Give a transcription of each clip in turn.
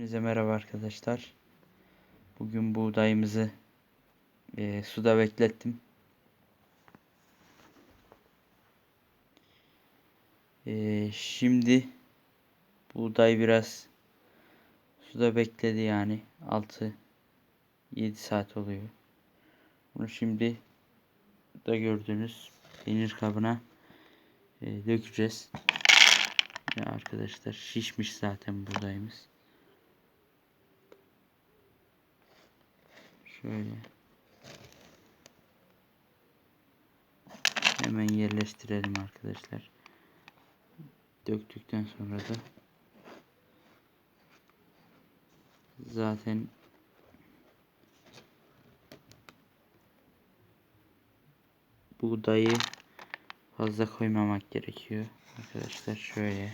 Hepinize merhaba arkadaşlar. Bugün buğdayımızı eee, suda beklettim. Eee, şimdi buğday biraz suda bekledi yani 6 7 saat oluyor. Bunu şimdi da gördüğünüz peynir kabına eee, dökeceğiz. Ya arkadaşlar şişmiş zaten buğdayımız. Şöyle. Hemen yerleştirelim arkadaşlar. Döktükten sonra da zaten buğdayı fazla koymamak gerekiyor. Arkadaşlar şöyle.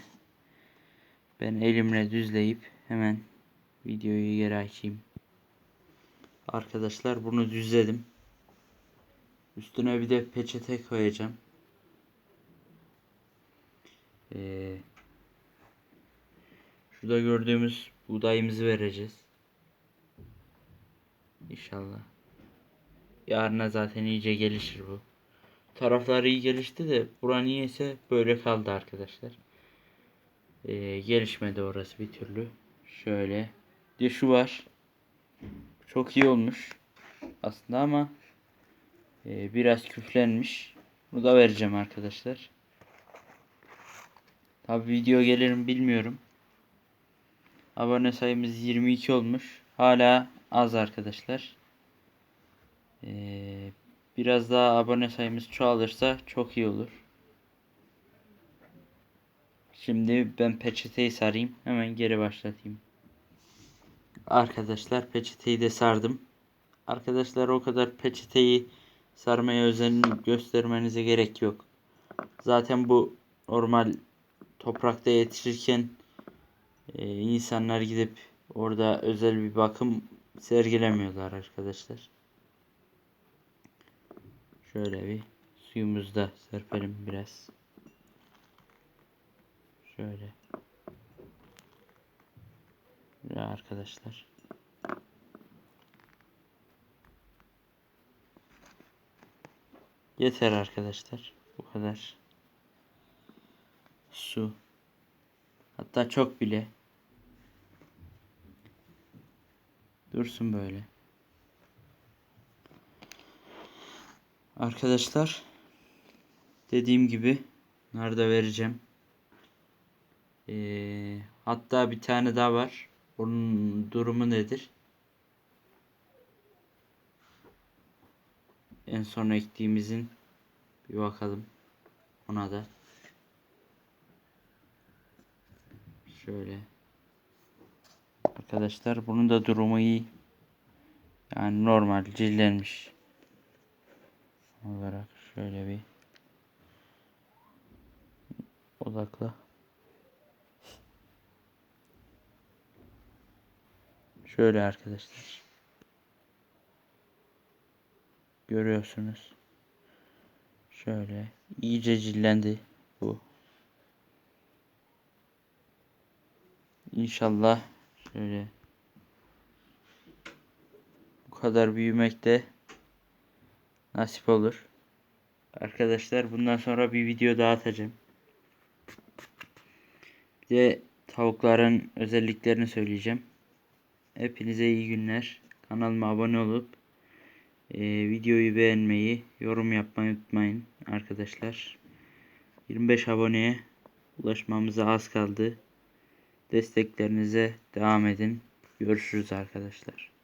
Ben elimle düzleyip hemen videoyu geri açayım. Arkadaşlar bunu düzledim. Üstüne bir de peçete koyacağım. Ee, şurada gördüğümüz buğdayımızı vereceğiz. İnşallah. Yarına zaten iyice gelişir bu. Tarafları iyi gelişti de bura niyeyse böyle kaldı arkadaşlar. Ee, gelişmedi orası bir türlü. Şöyle. Bir şu var. Çok iyi olmuş. Aslında ama e, biraz küflenmiş. Bunu da vereceğim arkadaşlar. Tabi video gelir mi bilmiyorum. Abone sayımız 22 olmuş. Hala az arkadaşlar. Ee, biraz daha abone sayımız çoğalırsa çok iyi olur. Şimdi ben peçeteyi sarayım. Hemen geri başlatayım. Arkadaşlar peçeteyi de sardım. Arkadaşlar o kadar peçeteyi sarmaya özen göstermenize gerek yok. Zaten bu normal toprakta yetişirken e, insanlar gidip orada özel bir bakım sergilemiyorlar arkadaşlar. Şöyle bir suyumuzu da serpelim biraz. Şöyle. Ya arkadaşlar. Yeter arkadaşlar. Bu kadar. Su. Hatta çok bile. Dursun böyle. Arkadaşlar. Dediğim gibi. Nerede vereceğim. Ee, hatta bir tane daha var. Onun durumu nedir? En son ektiğimizin bir bakalım. Ona da. Şöyle. Arkadaşlar bunun da durumu iyi. Yani normal cillenmiş. Olarak şöyle bir odakla. Şöyle arkadaşlar. Görüyorsunuz. Şöyle iyice cillendi bu. İnşallah şöyle bu kadar büyümek de nasip olur. Arkadaşlar bundan sonra bir video daha atacağım. Bir de tavukların özelliklerini söyleyeceğim. Hepinize iyi günler. Kanalıma abone olup e, videoyu beğenmeyi, yorum yapmayı unutmayın arkadaşlar. 25 aboneye ulaşmamıza az kaldı. Desteklerinize devam edin. Görüşürüz arkadaşlar.